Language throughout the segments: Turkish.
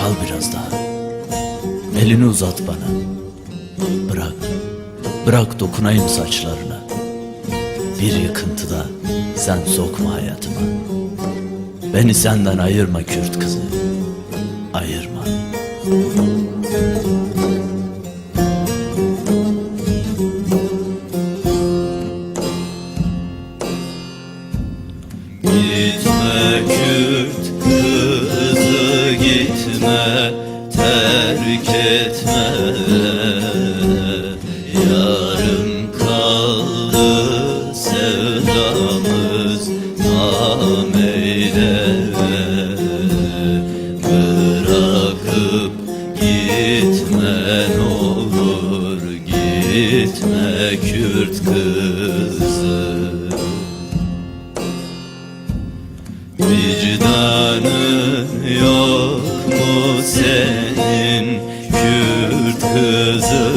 Kal biraz daha. Elini uzat bana. Bırak, bırak dokunayım saçlarına. Bir yıkıntıda sen sokma hayatıma. Beni senden ayırma Kürt kızı. Ayırma. Gitme Kürt gitme terk etme. Yarım kaldı sevdamız tam eyleme. Bırakıp gitme olur gitme Kürt kızı. Vicdanın yok kızı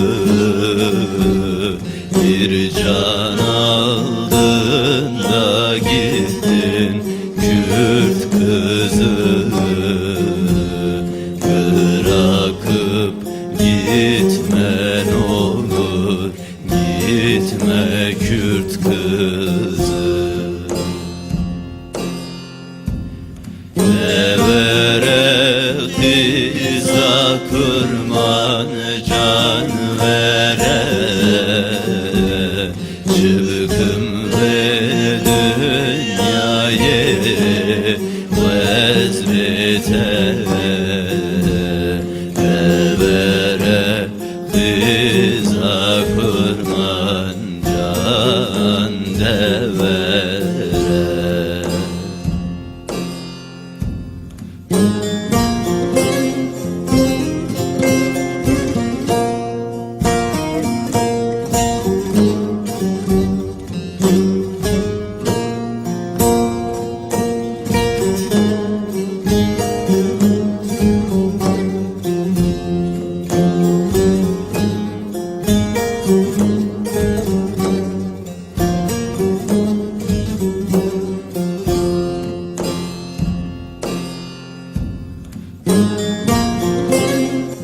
Bir can aldın da gittin Kürt kızı Bırakıp gitme ne olur Gitme Kürt kızı. Evere vezbite Evere kıza kurban can devere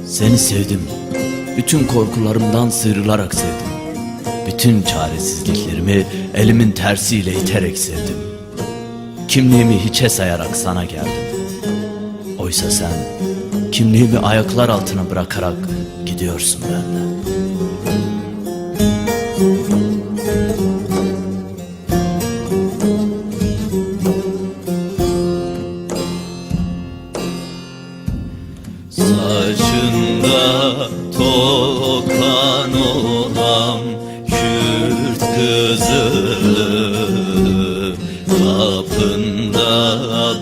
Seni sevdim. Bütün korkularımdan sıyrılarak sevdim. Bütün çaresizliklerimi elimin tersiyle iterek sevdim. Kimliğimi hiçe sayarak sana geldim. Oysa sen kimliğimi ayaklar altına bırakarak gidiyorsun benden. Kızı Kapında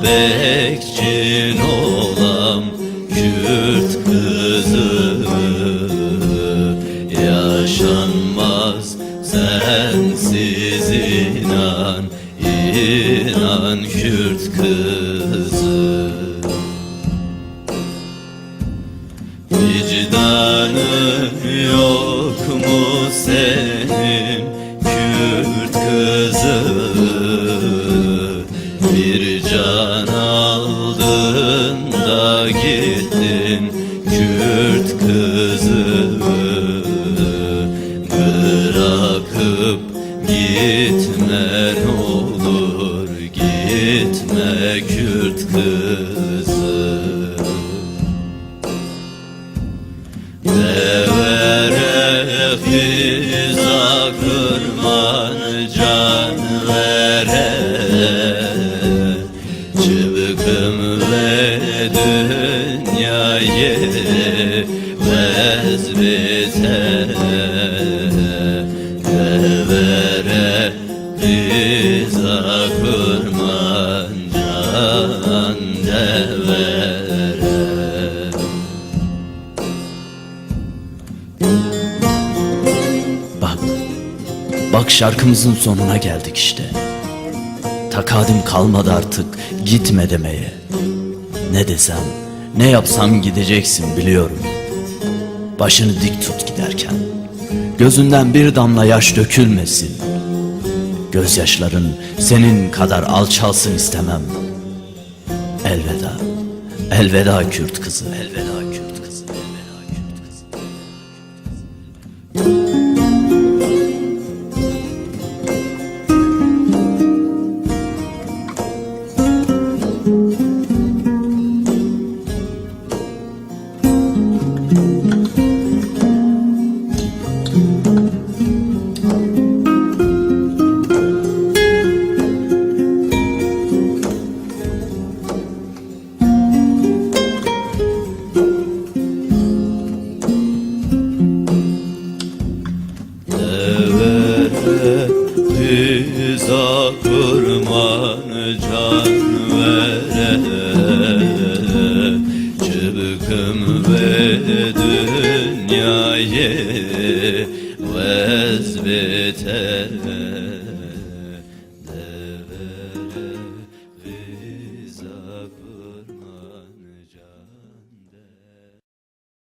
bekçin olan Kürt kızı. Yaşanmaz sensiz inan inan Kürt kızı. Vicdanın yok mu senin kızı Bir can aldın da gittin Kürt kızı Bırakıp gitme olur Gitme Kürt kızı. Devere fiza kurban can vere Çıbıkım ve dünyayı vezbite Devere Fiza bak şarkımızın sonuna geldik işte. Takadim kalmadı artık gitme demeye. Ne desem, ne yapsam gideceksin biliyorum. Başını dik tut giderken. Gözünden bir damla yaş dökülmesin. Gözyaşların senin kadar alçalsın istemem. Elveda, elveda Kürt kızı, elveda Fiza kurman can vere. Çıbkım ve dünyayı vez biter